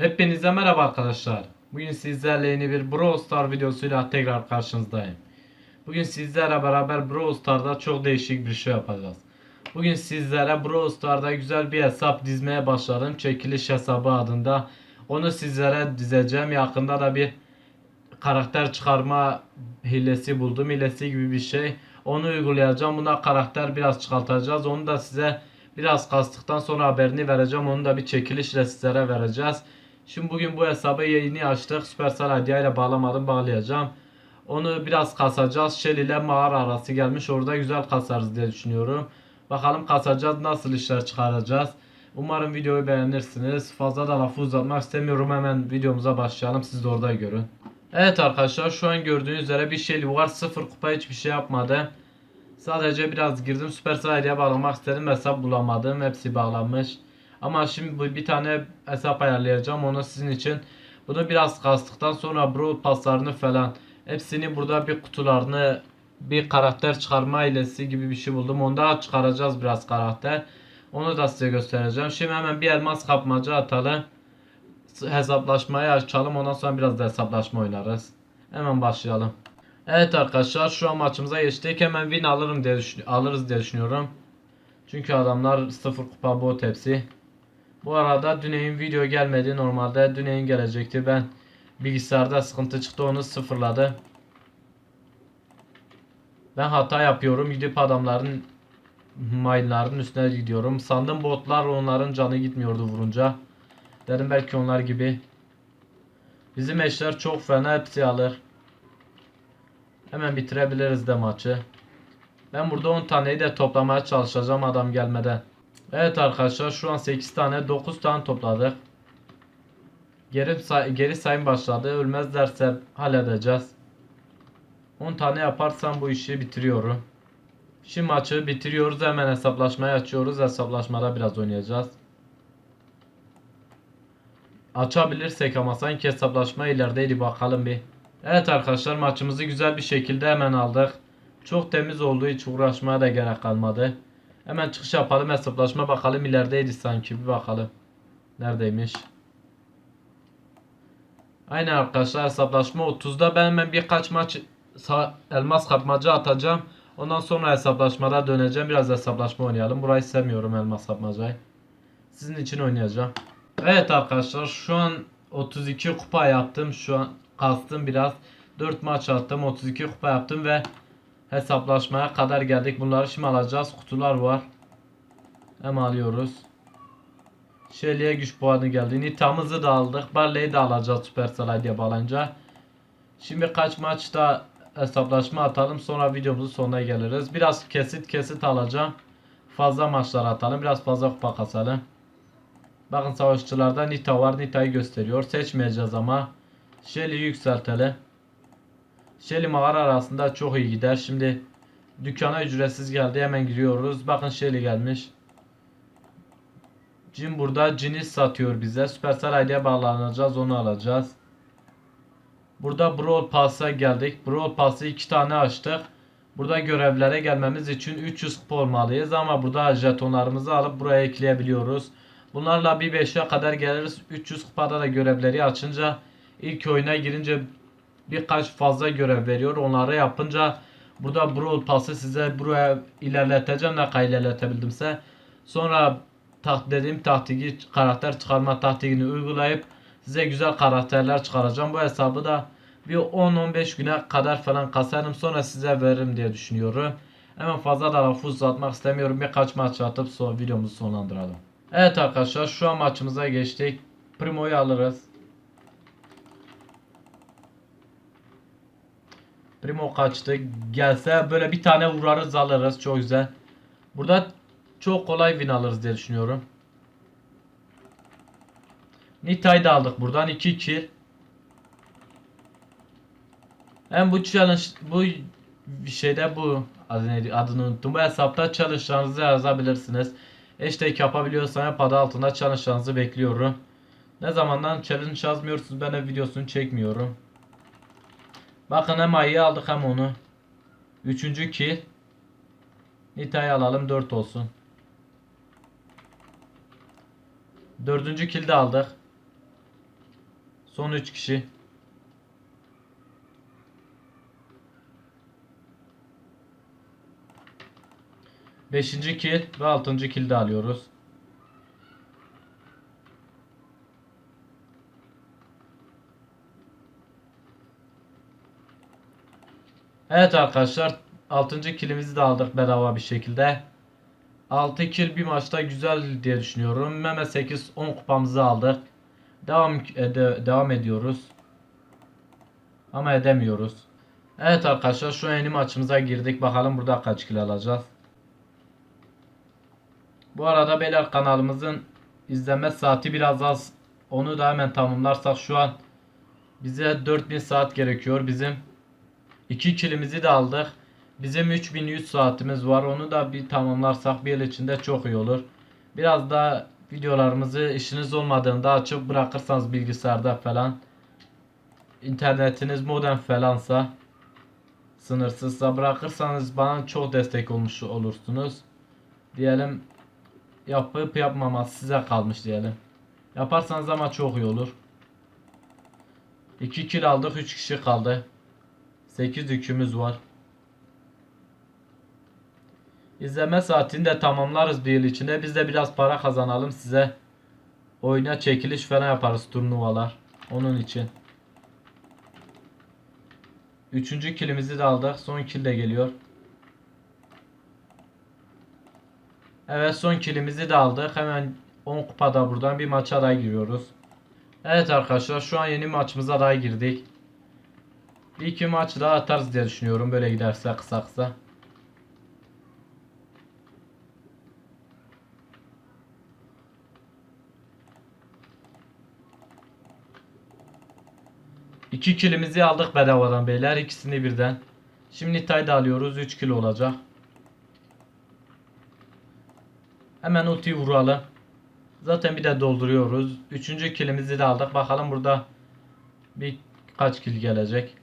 Hepinize merhaba arkadaşlar. Bugün sizlerle yeni bir Brawl Star videosuyla tekrar karşınızdayım. Bugün sizlerle beraber Brawl Star'da çok değişik bir şey yapacağız. Bugün sizlere Brawl Star'da güzel bir hesap dizmeye başladım. Çekiliş hesabı adında. Onu sizlere dizeceğim. Yakında da bir karakter çıkarma hilesi buldum. Hilesi gibi bir şey. Onu uygulayacağım. Buna karakter biraz çıkartacağız. Onu da size biraz kastıktan sonra haberini vereceğim. Onu da bir çekilişle sizlere vereceğiz. Şimdi bugün bu hesabı yeni açtık. Supercell ID ile bağlamadım bağlayacağım. Onu biraz kasacağız. Shell ile mağara arası gelmiş. Orada güzel kasarız diye düşünüyorum. Bakalım kasacağız. Nasıl işler çıkaracağız. Umarım videoyu beğenirsiniz. Fazla da lafı uzatmak istemiyorum. Hemen videomuza başlayalım. Siz de orada görün. Evet arkadaşlar şu an gördüğünüz üzere bir şey var. Sıfır kupa hiçbir şey yapmadı. Sadece biraz girdim. Supercell ID'ye bağlamak istedim. Hesap bulamadım. Hepsi bağlanmış. Ama şimdi bir tane hesap ayarlayacağım. Onu sizin için. Bunu biraz kastıktan sonra bro paslarını falan. Hepsini burada bir kutularını bir karakter çıkarma ailesi gibi bir şey buldum. Onda çıkaracağız biraz karakter. Onu da size göstereceğim. Şimdi hemen bir elmas kapmaca atalım. Hesaplaşmayı açalım. Ondan sonra biraz da hesaplaşma oynarız. Hemen başlayalım. Evet arkadaşlar şu an maçımıza geçtik. Hemen win alırım diye alırız diye düşünüyorum. Çünkü adamlar sıfır kupa bot hepsi. Bu arada Düney'in video gelmedi. Normalde Düney'in gelecekti. Ben bilgisayarda sıkıntı çıktı onu sıfırladı. Ben hata yapıyorum. Gidip adamların mayınların üstüne gidiyorum. Sandım botlar onların canı gitmiyordu vurunca. Dedim belki onlar gibi. Bizim eşler çok fena hepsi alır. Hemen bitirebiliriz de maçı. Ben burada 10 taneyi de toplamaya çalışacağım adam gelmeden. Evet arkadaşlar şu an 8 tane 9 tane topladık. Geri, say geri sayım başladı. Ölmezlerse halledeceğiz. 10 tane yaparsam bu işi bitiriyorum. Şimdi maçı bitiriyoruz. Hemen hesaplaşmayı açıyoruz. Hesaplaşmada biraz oynayacağız. Açabilirsek ama sanki hesaplaşma ilerideydi bakalım bir. Evet arkadaşlar maçımızı güzel bir şekilde hemen aldık. Çok temiz olduğu hiç uğraşmaya da gerek kalmadı. Hemen çıkış yapalım hesaplaşma bakalım ilerideydi sanki bir bakalım. Neredeymiş? Aynen arkadaşlar hesaplaşma 30'da ben hemen birkaç maç elmas kapmaca atacağım. Ondan sonra hesaplaşmada döneceğim. Biraz hesaplaşma oynayalım. Burayı sevmiyorum elmas kapmacayı. Sizin için oynayacağım. Evet arkadaşlar şu an 32 kupa yaptım. Şu an kastım biraz. 4 maç attım. 32 kupa yaptım ve hesaplaşmaya kadar geldik. Bunları şimdi alacağız. Kutular var. Hem alıyoruz. Shelly'e güç puanı geldi. Nita'mızı da aldık. Barley'i de alacağız Supercell diye bağlanınca. Şimdi kaç maçta hesaplaşma atalım. Sonra videomuzun sonuna geliriz. Biraz kesit kesit alacağım. Fazla maçlar atalım. Biraz fazla kupa kasalım. Bakın savaşçılarda Nita var. Nita'yı gösteriyor. Seçmeyeceğiz ama. Shelly'yi yükseltelim. Shelly mağara arasında çok iyi gider. Şimdi dükkana ücretsiz geldi. Hemen giriyoruz. Bakın Shelly gelmiş. Jin burada Jin'i satıyor bize. Supercell ID'ye bağlanacağız. Onu alacağız. Burada Brawl Pass'a geldik. Brawl Pass'ı iki tane açtık. Burada görevlere gelmemiz için 300 kupa olmalıyız. Ama burada jetonlarımızı alıp buraya ekleyebiliyoruz. Bunlarla bir 5'e kadar geliriz. 300 kupada da görevleri açınca ilk oyuna girince birkaç fazla görev veriyor. Onları yapınca burada Brawl Pass'ı size buraya ilerleteceğim. Ne kadar ilerletebildimse. Sonra tak dediğim taktiği karakter çıkarma taktiğini uygulayıp size güzel karakterler çıkaracağım. Bu hesabı da bir 10-15 güne kadar falan kasarım sonra size veririm diye düşünüyorum. Hemen fazla da lafı uzatmak istemiyorum. Birkaç maç atıp son videomuzu sonlandıralım. Evet arkadaşlar şu an maçımıza geçtik. Primo'yu alırız. Primo kaçtı. Gelse böyle bir tane vurarız alırız. Çok güzel. Burada çok kolay win alırız diye düşünüyorum. Nita'yı da aldık buradan 2 kill. Hem bu challenge bu şeyde bu adını, adını unuttum. Bu hesapta challenge'larınızı yazabilirsiniz. Hashtag yapabiliyorsan yap adı altında challenge'larınızı bekliyorum. Ne zamandan challenge yazmıyorsunuz ben de videosunu çekmiyorum. Bakın hem ayı aldık hem onu. Üçüncü kill. Nita'yı alalım 4 olsun. Dördüncü kill de aldık. Son 3 kişi. Beşinci kill ve altıncı kill de alıyoruz. Evet arkadaşlar 6. killimizi de aldık bedava bir şekilde. 6 kill bir maçta güzel diye düşünüyorum. Meme 8 10 kupamızı aldık. Devam ede- devam ediyoruz. Ama edemiyoruz. Evet arkadaşlar şu yeni maçımıza girdik. Bakalım burada kaç kill alacağız. Bu arada beyler kanalımızın izlenme saati biraz az. Onu da hemen tamamlarsak şu an bize 4000 saat gerekiyor. Bizim 2 kilimizi de aldık. Bizim 3100 saatimiz var. Onu da bir tamamlarsak bir yıl içinde çok iyi olur. Biraz da videolarımızı işiniz olmadığında açıp bırakırsanız bilgisayarda falan internetiniz modem falansa sınırsızsa bırakırsanız bana çok destek olmuş olursunuz. Diyelim yapıp yapmaması size kalmış diyelim. Yaparsanız ama çok iyi olur. 2 kill aldık 3 kişi kaldı. 8 yükümüz var. İzleme saatini de tamamlarız bir yıl içinde. Biz de biraz para kazanalım size. Oyuna çekiliş falan yaparız turnuvalar. Onun için. Üçüncü kilimizi de aldık. Son kill de geliyor. Evet son kilimizi de aldık. Hemen 10 kupada buradan bir maça daha giriyoruz. Evet arkadaşlar şu an yeni maçımıza daha girdik. Bir iki maç daha atarız diye düşünüyorum. Böyle giderse kısa kısa. İki kilimizi aldık bedavadan beyler. ikisini birden. Şimdi tay da alıyoruz. 3 kilo olacak. Hemen ultiyi vuralım. Zaten bir de dolduruyoruz. Üçüncü kilimizi de aldık. Bakalım burada bir kaç kil gelecek.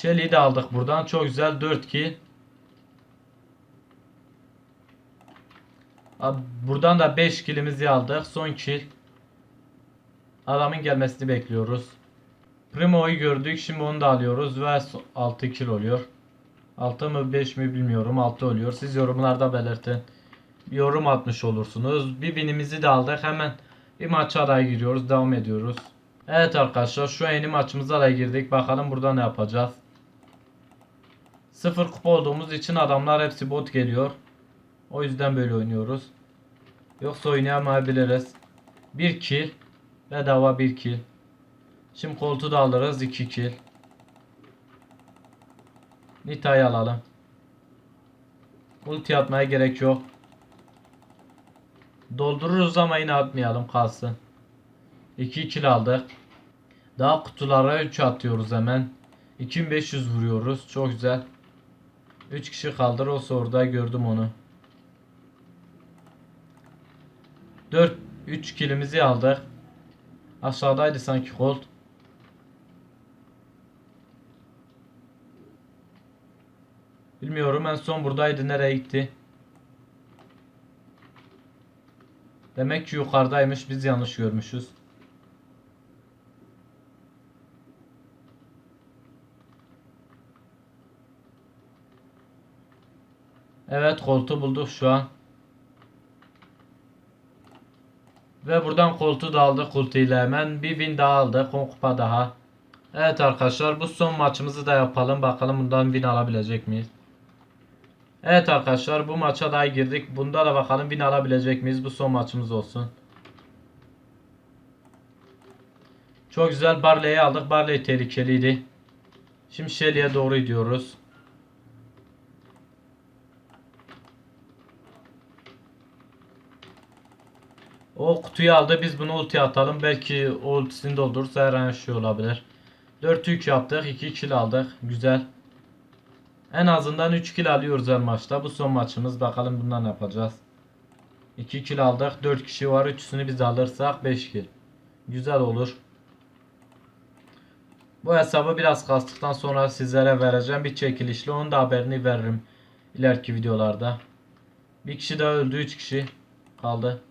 Shelly'i de aldık buradan. Çok güzel 4 kill. Abi buradan da 5 killimizi aldık. Son kill. Adamın gelmesini bekliyoruz. Primo'yu gördük. Şimdi onu da alıyoruz ve 6 kill oluyor. 6 mı 5 mi bilmiyorum. 6 oluyor. Siz yorumlarda belirtin. Yorum atmış olursunuz. Bir winimizi de aldık. Hemen bir maça daha giriyoruz. Devam ediyoruz. Evet arkadaşlar şu yeni maçımıza da girdik. Bakalım burada ne yapacağız. 0 kupa olduğumuz için adamlar hepsi bot geliyor. O yüzden böyle oynuyoruz. Yoksa oynayamayabiliriz. 1 kill. Bedava 1 kill. Şimdi koltuğu da alırız 2 kill. Nita'yı alalım. Ulti atmaya gerek yok. Doldururuz ama yine atmayalım kalsın. 2 kill aldık. Daha kutulara 3 atıyoruz hemen. 2500 vuruyoruz. Çok güzel. 3 kişi kaldır. O orada gördüm onu. 4 3 kilimizi aldık. Aşağıdaydı sanki Colt. Bilmiyorum en son buradaydı nereye gitti? Demek ki yukarıdaymış biz yanlış görmüşüz. Evet koltuğu bulduk şu an. Ve buradan koltuğu da aldık kultuyla hemen. Bir win daha aldık. 10 kupa daha. Evet arkadaşlar bu son maçımızı da yapalım. Bakalım bundan win alabilecek miyiz? Evet arkadaşlar bu maça daha girdik. Bunda da bakalım win alabilecek miyiz? Bu son maçımız olsun. Çok güzel Barley'i aldık. Barley tehlikeliydi. Şimdi Shelly'e doğru gidiyoruz. O kutuyu aldı. Biz bunu ulti atalım. Belki o ultisini doldurursa her şey olabilir. 4 yük yaptık. 2 kill aldık. Güzel. En azından 3 kill alıyoruz her maçta. Bu son maçımız. Bakalım bundan ne yapacağız. 2 kill aldık. 4 kişi var. 3'sünü biz alırsak 5 kill. Güzel olur. Bu hesabı biraz kastıktan sonra sizlere vereceğim. Bir çekilişle onun da haberini veririm. ileriki videolarda. Bir kişi daha öldü. 3 kişi kaldı.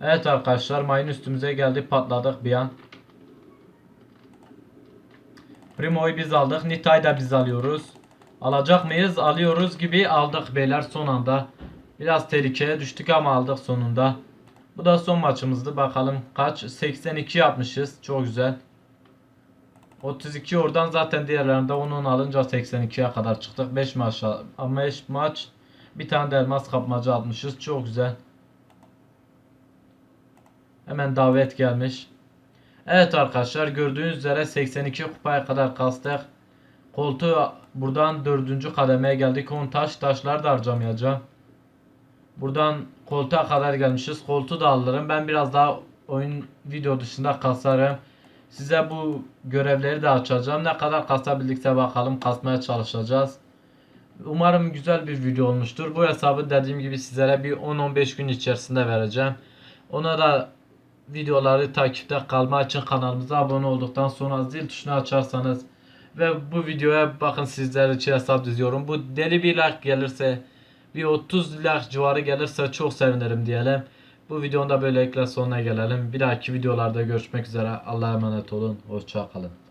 Evet arkadaşlar mayın üstümüze geldi patladık bir an. Primo'yu biz aldık. Nita'yı da biz alıyoruz. Alacak mıyız? Alıyoruz gibi aldık beyler son anda. Biraz tehlikeye düştük ama aldık sonunda. Bu da son maçımızdı. Bakalım kaç? 82 yapmışız. Çok güzel. 32 oradan zaten diğerlerinde 10 alınca 82'ye kadar çıktık. 5 maç 5 maç bir tane de elmas kapmaca atmışız. Çok güzel. Hemen davet gelmiş. Evet arkadaşlar gördüğünüz üzere 82 kupaya kadar kastık. Koltuğu buradan 4. kademeye geldik. 10 taş taşlar da harcamayacağım. Buradan koltuğa kadar gelmişiz. Koltuğu da alırım. Ben biraz daha oyun video dışında kasarım. Size bu görevleri de açacağım. Ne kadar kasabildikse bakalım kasmaya çalışacağız. Umarım güzel bir video olmuştur. Bu hesabı dediğim gibi sizlere bir 10-15 gün içerisinde vereceğim. Ona da videoları takipte kalma için kanalımıza abone olduktan sonra zil tuşunu açarsanız ve bu videoya bakın sizler için hesap diziyorum. Bu deli bir like gelirse bir 30 like civarı gelirse çok sevinirim diyelim. Bu videonun da böylelikle sonuna gelelim. Bir dahaki videolarda görüşmek üzere. Allah'a emanet olun. Hoşça kalın.